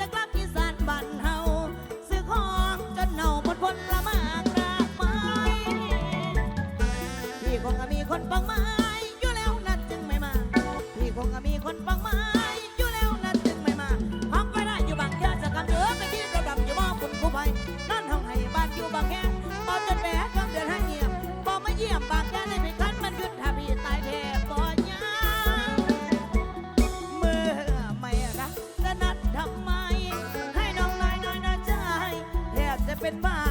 จะกลับอีสานบ้นเฮาซื้อของจนเน่าหมดพลละมากรากไม้พี่คงมีคนปังไม้อยู่แล้วนัดจึงไม่มา พี่คงมีคนปังไม้ with my